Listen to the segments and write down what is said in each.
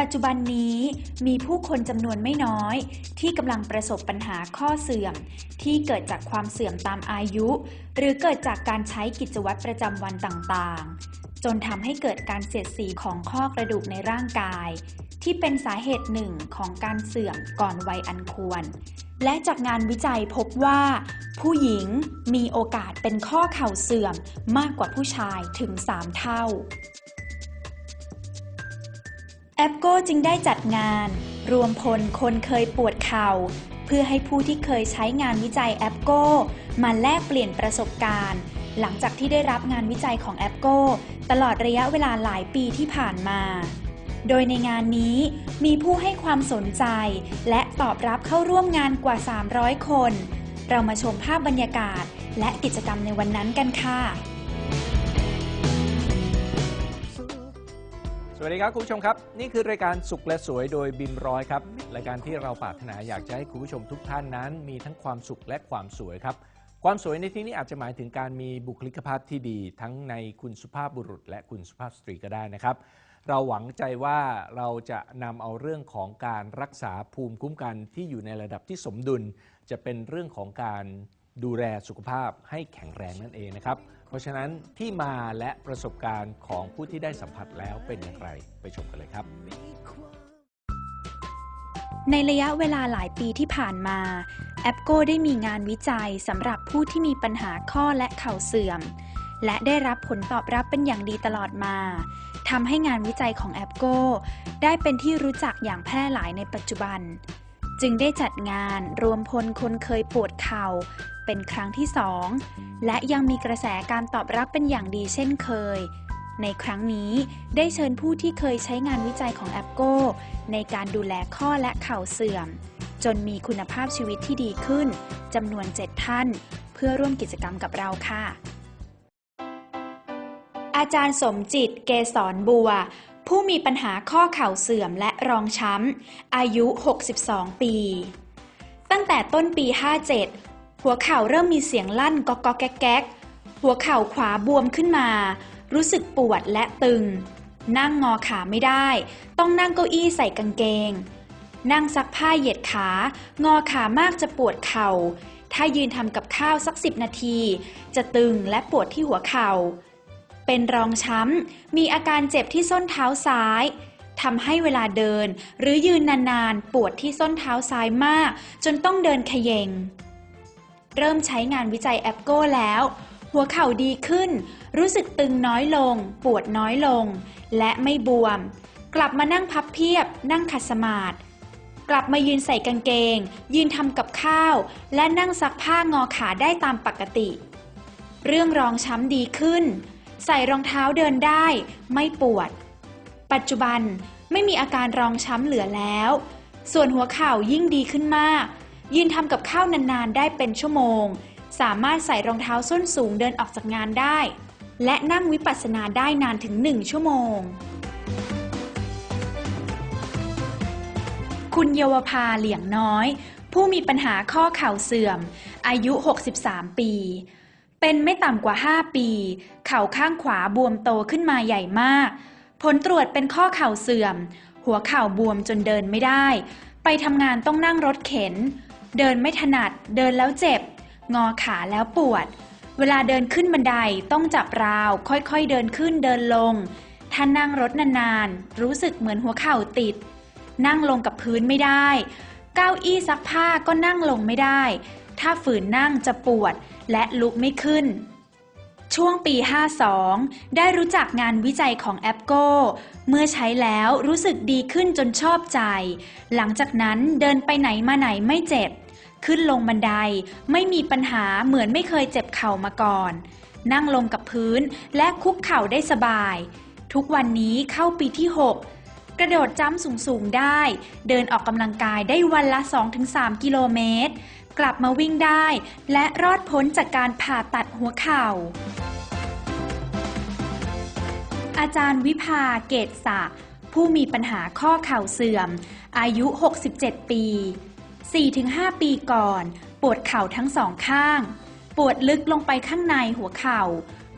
ปัจจุบันนี้มีผู้คนจำนวนไม่น้อย ที่กำลังประสบปัญหาข้อเสื่อม ที่เกิดจากความเสื่อมตามอายุ หรือเกิดจากการใช้กิจวัตรประจำวันต่างๆ จนทำให้เกิดการเสียดสีของข้อกระดูกในร่างกาย ที่เป็นสาเหตุหนึ่งของการเสื่อมก่อนวัยอันควร และจากงานวิจัยพบว่า ผู้หญิงมีโอกาสเป็นข้อเข่าเสื่อมมากกว่าผู้ชายถึง 3 เท่า แอปโก้จึงได้จัดงาน รวมพลคนเคยปวดเข่า เพื่อให้ผู้ที่เคยใช้งานวิจัยแอปโก้มาแลกเปลี่ยนประสบการณ์ หลังจากที่ได้รับงานวิจัยของแอปโก้ตลอดระยะเวลาหลายปีที่ผ่านมา โดยในงานนี้มีผู้ให้ความสนใจ และตอบรับเข้าร่วมงานกว่า 300 คน เรามาชมภาพบรรยากาศ และกิจกรรมในวันนั้นกันค่ะสวัสดีครับคุณผู้ชมครับ นี่คือรายการสุขและสวยโดยบิมร้อยครับ รายการที่เราปรารถนาอยากจะให้คุณผู้ชมทุกท่านนั้น มีทั้งความสุขและความสวยครับ ความสวยในที่นี้อาจจะหมายถึงการมีบุคลิกภาพที่ดี ทั้งในคุณสุภาพบุรุษ และคุณสุภาพสตรีก็ได้นะครับ เราหวังใจว่าเราจะนำเอาเรื่องของการรักษาภูมิคุ้มกันที่อยู่ในระดับที่สมดุล จะเป็นเรื่องของการดูแลสุขภาพให้แข็งแรงนั่นเองนะครับ เพราะฉะนั้นที่มาและประสบการณ์ของผู้ที่ได้สัมผัสแล้วเป็นอย่างไรไปชมกันเลยครับ ในระยะเวลาหลายปีที่ผ่านมาแอปโก้ได้มีงานวิจัยสำหรับผู้ที่มีปัญหาข้อและเข่าเสื่อม และได้รับผลตอบรับเป็นอย่างดีตลอดมาทำให้งานวิจัยของแอปโก้ได้เป็นที่รู้จักอย่างแพร่หลายในปัจจุบัน จึงได้จัดงานรวมพลคนเคยปวดเข่า เป็นครั้งที่สองและยังมีกระแสการตอบรับเป็นอย่างดีเช่นเคย ในครั้งนี้ได้เชิญผู้ที่เคยใช้งานวิจัยของแอปโก้ในการดูแลข้อและเข่าเสื่อม จนมีคุณภาพชีวิตที่ดีขึ้นจำนวน 7 ท่าน เพื่อร่วมกิจกรรมกับเราค่ะอาจารย์สมจิต เกษรบัว ผู้มีปัญหาข้อเข่าเสื่อมและรองช้ำ อายุ 62 ปี ตั้งแต่ต้นปี 57 หัวเข่าเริ่มมีเสียงลั่นก๊อกก๊อแก๊กแก๊กหัวเข่าขวาบวมขึ้นมา รู้สึกปวดและตึง นั่งงอขาไม่ได้ ต้องนั่งเก้าอี้ใส่กางเกง นั่งซักผ้าเหยียดขา งอขามากจะปวดเข่า ถ้ายืนทำกับข้าวสักสิบนาที จะตึงและปวดที่หัวเข่า เป็นรองช้ำ มีอาการเจ็บที่ส้นเท้าซ้ายทำให้เวลาเดิน หรือยืนนานๆ ปวดที่ส้นเท้าซ้ายมาก จนต้องเดินขยงเริ่มใช้งานวิจัยแอปโก้แล้ว หัวเข่าดีขึ้น รู้สึกตึงน้อยลง ปวดน้อยลง และไม่บวม กลับมานั่งพับเพียบ นั่งขัดสมาธิกลับมายืนใส่กางเกง ยืนทำกับข้าว และนั่งซักผ้างอขาได้ตามปกติ เรื่องรองช้ำดีขึ้น ใส่รองเท้าเดินได้ ไม่ปวด ปัจจุบันไม่มีอาการรองช้ำเหลือแล้ว ส่วนหัวเข่ายิ่งดีขึ้นมาก ยืนทำกับข้าวนานๆ ได้เป็นชั่วโมง สามารถใส่รองเท้าส้นสูงเดินออกจากงานได้ และนั่งวิปัสสนาได้นานถึง1ชั่วโมง คุณเยาวภาเหลียงน้อย ผู้มีปัญหาข้อเข่าเสื่อม อายุ 63 ปีเป็นไม่ต่ำกว่า 5 ปี ข่าข้างขวาบวมโตขึ้นมาใหญ่มาก ผลตรวจเป็นข้อเข่าเสื่อม หัวเข่าบวมจนเดินไม่ได้ ไปทำงานต้องนั่งรถเข็น เดินไม่ถนัด เดินแล้วเจ็บ งอขาแล้วปวด เวลาเดินขึ้นบันไดต้องจับราว ค่อยๆเดินขึ้นเดินลง ถ้านั่งรถนานๆ รู้สึกเหมือนหัวเข่าติด นั่งลงกับพื้นไม่ได้ เก้าอี้ซักผ้าก็นั่งลงไม่ได้ ถ้าฝืนนั่งจะปวดและลุกไม่ขึ้น ช่วงปี 52 ได้รู้จักงานวิจัยของแอปโก้ เมื่อใช้แล้วรู้สึกดีขึ้นจนชอบใจ หลังจากนั้นเดินไปไหนมาไหนไม่เจ็บ ขึ้นลงบันไดไม่มีปัญหาเหมือนไม่เคยเจ็บเข่ามาก่อน นั่งลงกับพื้นและคุกเข่าได้สบาย ทุกวันนี้เข้าปีที่ 6 กระโดดจ้ำสูงๆได้ เดินออกกำลังกายได้วันละ 2-3 กิโลเมตร กลับมาวิ่งได้ และรอดพ้นจากการผ่าตัดหัวเข่า อาจารย์วิภาเกตศักผู้มีปัญหาข้อเข่าเสื่อม อายุ 67 ปี 4-5 ปีก่อน ปวดเข่าทั้งสองข้าง ปวดลึกลงไปข้างในหัวเข่า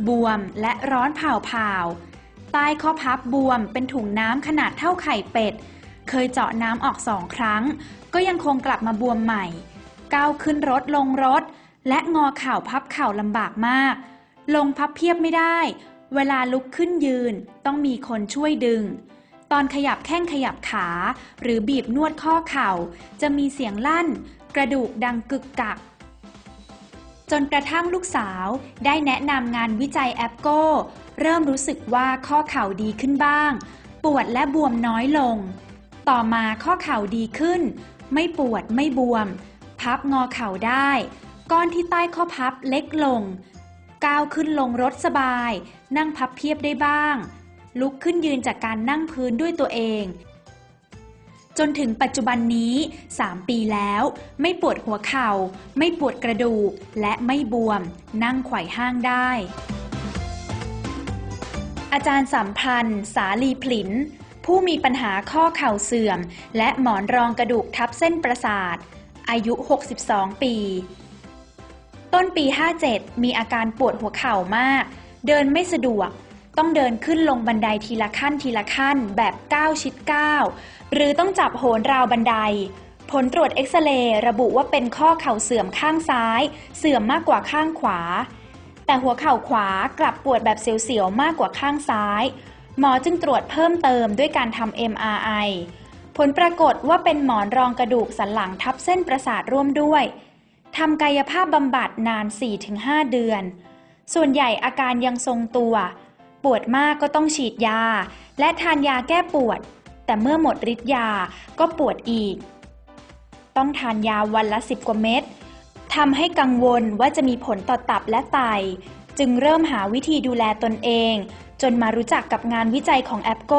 บวมและร้อนเผาๆใต้ข้อพับบวมเป็นถุงน้ำขนาดเท่าไข่เป็ด เคยเจาะน้ำออกสองครั้ง ก็ยังคงกลับมาบวมใหม่ ก้าวขึ้นรถลงรถ และงอเข่าพับเข่าลำบากมาก ลงพับเพียบไม่ได้ เวลาลุกขึ้นยืนต้องมีคนช่วยดึง ตอนขยับแข้งขยับขา หรือบีบนวดข้อเข่า จะมีเสียงลั่น กระดูกดังกึกกัก จนกระทั่งลูกสาวได้แนะนำงานวิจัยแอปโก้ เริ่มรู้สึกว่าข้อเข่าดีขึ้นบ้าง ปวดและบวมน้อยลง ต่อมาข้อเข่าดีขึ้น ไม่ปวดไม่บวม พับงอเข่าได้ ก้อนที่ใต้ข้อพับเล็กลง ก้าวขึ้นลงรถสบาย นั่งพับเพียบได้บ้าง ลุกขึ้นยืนจากการนั่งพื้นด้วยตัวเอง จนถึงปัจจุบันนี้ 3 ปีแล้ว ไม่ปวดหัวเข่า ไม่ปวดกระดูก และไม่บวม นั่งไขว่ห้างได้ อาจารย์สัมพันธ์ สาลีผลินผู้มีปัญหาข้อเข่าเสื่อม และหมอนรองกระดูกทับเส้นประสาท อายุ 62 ปี ต้นปี 57 มีอาการปวดหัวเข่ามาก เดินไม่สะดวก ต้องเดินขึ้นลงบันไดทีละขั้นทีละขั้นแบบก้าวชิดก้าวหรือต้องจับโหนราวบันได ผลตรวจเอ็กซเรย์ระบุว่าเป็นข้อเข่าเสื่อมข้างซ้าย เสื่อมมากกว่าข้างขวา แต่หัวเข่าขวากลับปวดแบบเสียวๆมากกว่าข้างซ้าย หมอจึงตรวจเพิ่มเติมด้วยการทำ MRI ผลปรากฏว่าเป็นหมอนรองกระดูกสันหลังทับเส้นประสาทร่วมด้วยทำกายภาพบำบัดนาน 4-5 เดือน ส่วนใหญ่อาการยังทรงตัว ปวดมากก็ต้องฉีดยา และทานยาแก้ปวด แต่เมื่อหมดฤทธิ์ยาก็ปวดอีก ต้องทานยาวันละ 10 กว่าเม็ดทำให้กังวลว่าจะมีผลต่อตับและไต จึงเริ่มหาวิธีดูแลตนเอง จนมารู้จักกับงานวิจัยของแอปโก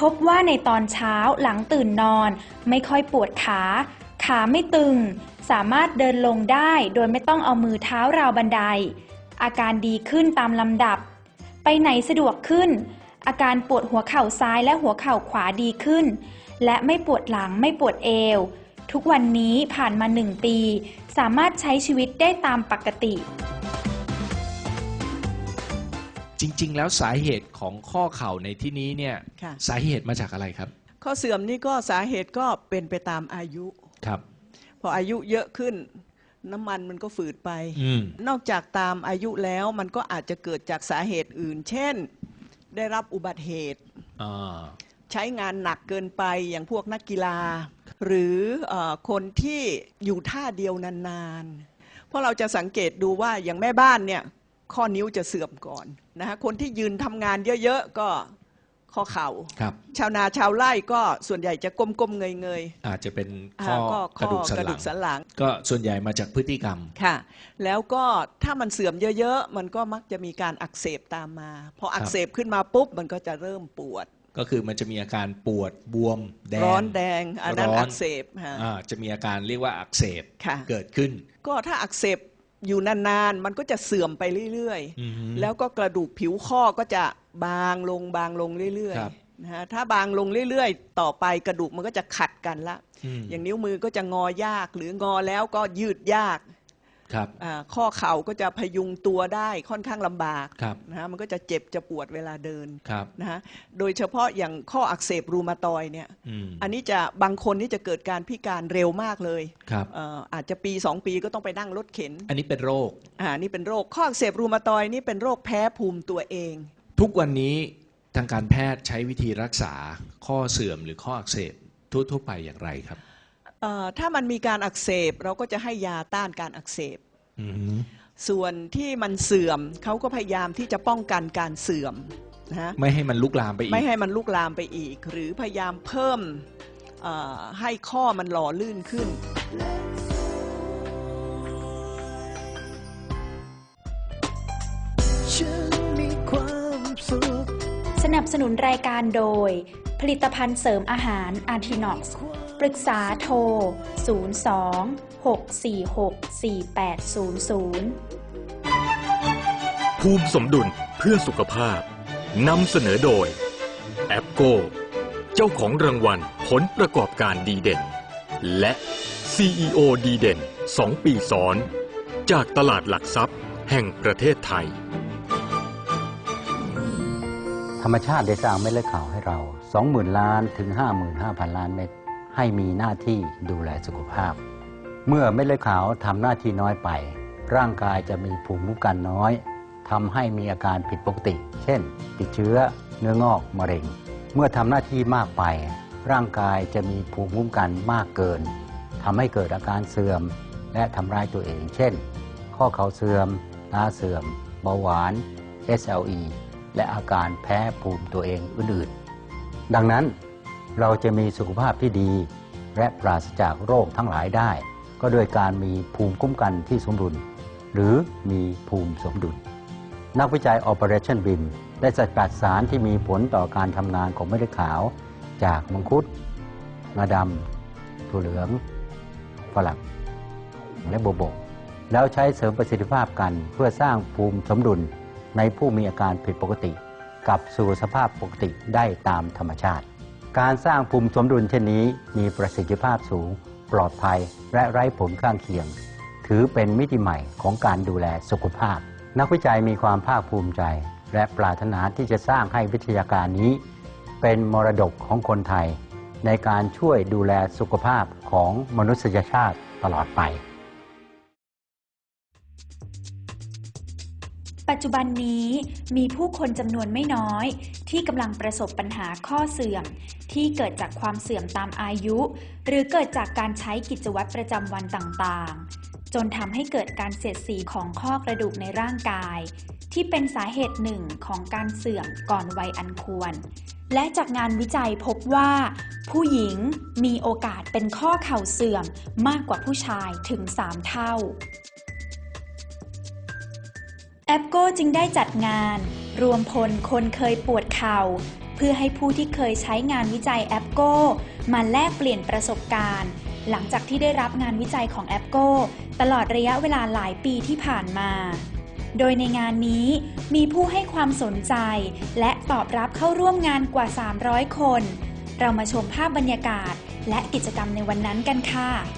พบว่าในตอนเช้าหลังตื่นนอน ไม่ค่อยปวดขา ขาไม่ตึง สามารถเดินลงได้โดยไม่ต้องเอามือเท้าราวบันได อาการดีขึ้นตามลำดับ ไปไหนสะดวกขึ้น อาการปวดหัวเข่าซ้ายและหัวเข่าขวาดีขึ้น และไม่ปวดหลังไม่ปวดเอว ทุกวันนี้ผ่านมาหนึ่งปี สามารถใช้ชีวิตได้ตามปกติ จริง ๆ แล้วสาเหตุของข้อเข่าในที่นี้เนี่ยค่ะ สาเหตุมาจากอะไรครับข้อเสื่อมนี่ก็สาเหตุก็เป็นไปตามอายุ ครับ พออายุเยอะขึ้น น้ำมันมันก็ฝืดไป อืม นอกจากตามอายุแล้วมันก็อาจจะเกิดจากสาเหตุอื่น เช่น ได้รับอุบัติเหตุ อ่า ใช้งานหนักเกินไปอย่างพวกนักกีฬา หรือเออคนที่อยู่ท่าเดียวนานๆ เพราะเราจะสังเกตดูว่าอย่างแม่บ้านเนี่ยข้อนิ้วจะเสื่อมก่อน นะคะคนที่ยืนทำงานเยอะๆก็ข้อเข่าครับชาวนาชาวไร่ก็ส่วนใหญ่จะก้มๆเงยๆ อาจจะเป็นอ่าข้อก็กระดูกสันกระหลัดูงกสันหลัง ก็ส่วนใหญ่มาจากพฤติกรรมค่ะ แล้วก็ถ้ามันเสื่อมเยอะๆ มันก็มักจะมีการอักเสบตามมา พออักเสบขึ้นมาปุ๊บ มันก็จะเริ่มปวด ก็คือมันจะมีอาการปวดบวมแดงร้อนแดงอันนั้นร้อนอักเสบฮะอ่าจะมีอาการเรียกว่าอักเสบค่ะเกิดขึ้น ก็ถ้าอักเสบ อยู่นานๆ มันก็จะเสื่อมไปเรื่อยอือฮึๆแล้วก็กระดูกผิวข้อก็จะบางลงบางลงเรื่อยครับๆนะฮะถ้าบางลงเรื่อยๆ ต่อไปกระดูกมันก็จะขัดกันละมอย่างนิ้วมือก็จะงอยากหรืองอแล้วก็ยืดยาก ครับอ่าข้อเข่าก็จะพยุงตัวได้ค่อนข้างลำบากครับนะฮะมันก็จะเจ็บจะปวดเวลาเดินครับนะฮะโดยเฉพาะอย่างข้ออักเสบรูมาตอยด์เนี่ยอืม อันนี้จะบางคนนี่จะเกิดการพิการเร็วมากเลยครับ เอ่ออาจจะปี2ปีก็ต้องไปนั่งรถเข็นอันนี้เป็นโรค อ่านี่เป็นโรคข้ออักเสบรูมาตอยด์นี่เป็นโรคแพ้ภูมิตัวเอง ทุกวันนี้ทางการแพทย์ใช้วิธีรักษาข้อเสื่อมหรือข้ออักเสบทั่วๆไปอย่างไรครับเอ่อ ถ้ามันมีการอักเสบเราก็จะให้ยาต้านการอักเสบอือฮึส่วนที่มันเสื่อมเขาก็พยายามที่จะป้องกันการเสื่อมนะฮะไม่ให้มันลุกลามไปอีก ไม่ให้มันลุกลามไปอีก หรือพยายามเพิ่มเอ่อให้ข้อมันหล่อลื่นขึ้นฉันมีความสุขสนับสนุนรายการโดย ผลิตภัณฑ์เสริมอาหารอาร์ทินอกซ์ ปรึกษาโทร 02 646 4800 ภูมิสมดุลเพื่อสุขภาพนำเสนอโดย แอปโก เจ้าของรางวัลผลประกอบการดีเด่น และ CEO ดีเด่น 2 ปีซ้อน จากตลาดหลักทรัพย์แห่งประเทศไทย ธรรมชาติได้สร้างเม็ดเลือดขาวให้เรา 20,000 ล้านถึง 55,000 ล้านเม็ด ให้มีหน้าที่ดูแลสุขภาพ เมื่อเม็ดเลือดขาวทำหน้าที่น้อยไป ร่างกายจะมีภูมิคุ้มกันน้อยทำให้มีอาการผิดปกติ เช่น ติดเชื้อ เนื้องอก มะเร็ง เมื่อทำหน้าที่มากไป ร่างกายจะมีภูมิคุ้มกันมากเกินทำให้เกิดอาการเสื่อม และทำร้ายตัวเอง เช่น ข้อเข่าเสื่อม ตาเสื่อม เบาหวาน SLE และอาการแพ้ภูมิตัวเองอื่นๆ ดังนั้น เราจะมีสุขภาพที่ดี และปราศจากโรคทั้งหลายได้ ก็โดยการมีภูมิคุ้มกันที่สมดุล หรือมีภูมิสมดุล นักวิจัย Operation BIM ได้สกัดสารที่มีผลต่อการทำงานของเม็ดขาว จากมังคุดงาดำถั่วเหลืองฝรั่งและโบโบแล้วใช้เสริมประสิทธิภาพกันเพื่อสร้างภูมิสมดุลในผู้มีอาการผิดปกติ กลับสู่สภาพปกติได้ตามธรรมชาติ การสร้างภูมิสมดุลเช่นนี้มีประสิทธิภาพสูง ปลอดภัย และไร้ผลข้างเคียง ถือเป็นมิติใหม่ของการดูแลสุขภาพ นักวิจัยมีความภาคภูมิใจ และปรารถนาที่จะสร้างให้วิทยาการนี้ เป็นมรดกของคนไทย ในการช่วยดูแลสุขภาพของมนุษยชาติตลอดไป ปัจจุบันนี้มีผู้คนจำนวนไม่น้อย ที่กำลังประสบปัญหาข้อเสื่อม ที่เกิดจากความเสื่อมตามอายุ หรือเกิดจากการใช้กิจวัตรประจำวันต่างๆ จนทำให้เกิดการเสียดสีของข้อกระดูกในร่างกาย ที่เป็นสาเหตุหนึ่งของการเสื่อมก่อนวัยอันควร และจากงานวิจัยพบว่า ผู้หญิงมีโอกาสเป็นข้อเข่าเสื่อมมากกว่าผู้ชายถึง 3 เท่าแอปโก้จึงได้จัดงาน รวมพลคนเคยปวดเข่า พื่อให้ผู้ที่เคยใช้งานวิจัยแอปโก้มาแลกเปลี่ยนประสบการณ์ หลังจากที่ได้รับงานวิจัยของแอปโก้ตลอดระยะเวลาหลายปีที่ผ่านมา โดยในงานนี้มีผู้ให้ความสนใจ และตอบรับเข้าร่วมงานกว่า 300 คน เรามาชมภาพบรรยากาศ และกิจกรรมในวันนั้นกันค่ะ